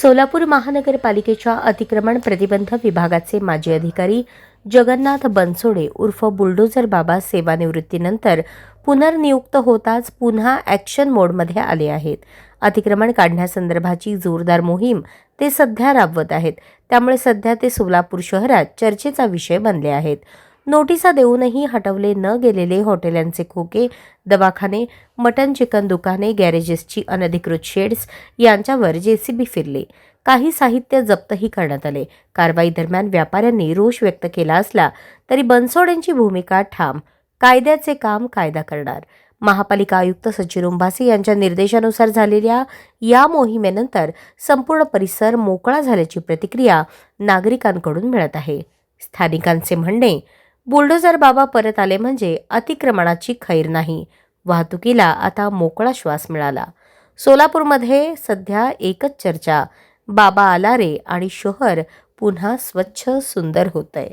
सोलापूर महानगरपालिकेच्या अतिक्रमण प्रतिबंध विभागाचे माजी अधिकारी जगन्नाथ बनसोडे उर्फ बुलडोझर बाबा सेवानिवृत्तीनंतर पुनर्नियुक्त होताच पुन्हा ॲक्शन मोडमध्ये आले आहेत. अतिक्रमण काढण्यासंदर्भाची जोरदार मोहीम ते सध्या राबवत आहेत. त्यामुळे सध्या ते सोलापूर शहरात चर्चेचा विषय बनले आहेत. नोटिसा देऊनही हटवले न गेलेले हॉटेलांचे खोके दवाखाने मटन चिकन दुकाने गॅरेजेसची अनधिकृत शेड्स यांच्यावर जेसीबी फिरले. काही साहित्य जप्तही करण्यात आले. कारवाई दरम्यान व्यापाऱ्यांनी रोष व्यक्त केला असला तरी बनसोडेंची भूमिका ठाम. कायद्याचे काम कायदा करणार. महापालिका आयुक्त सचिन उंभासे यांच्या निर्देशानुसार झालेल्या या मोहिमेनंतर संपूर्ण परिसर मोकळा झाल्याची प्रतिक्रिया नागरिकांकडून मिळत आहे. स्थानिकांचे म्हणणे बुलडोझर बाबा परत आले म्हणजे अतिक्रमणाची खैर नाही. वाहतुकीला आता मोकळा श्वास मिळाला. सोलापूरमध्ये सध्या एकच चर्चा बाबा आला रे आणि शहर पुन्हा स्वच्छ सुंदर होतंय.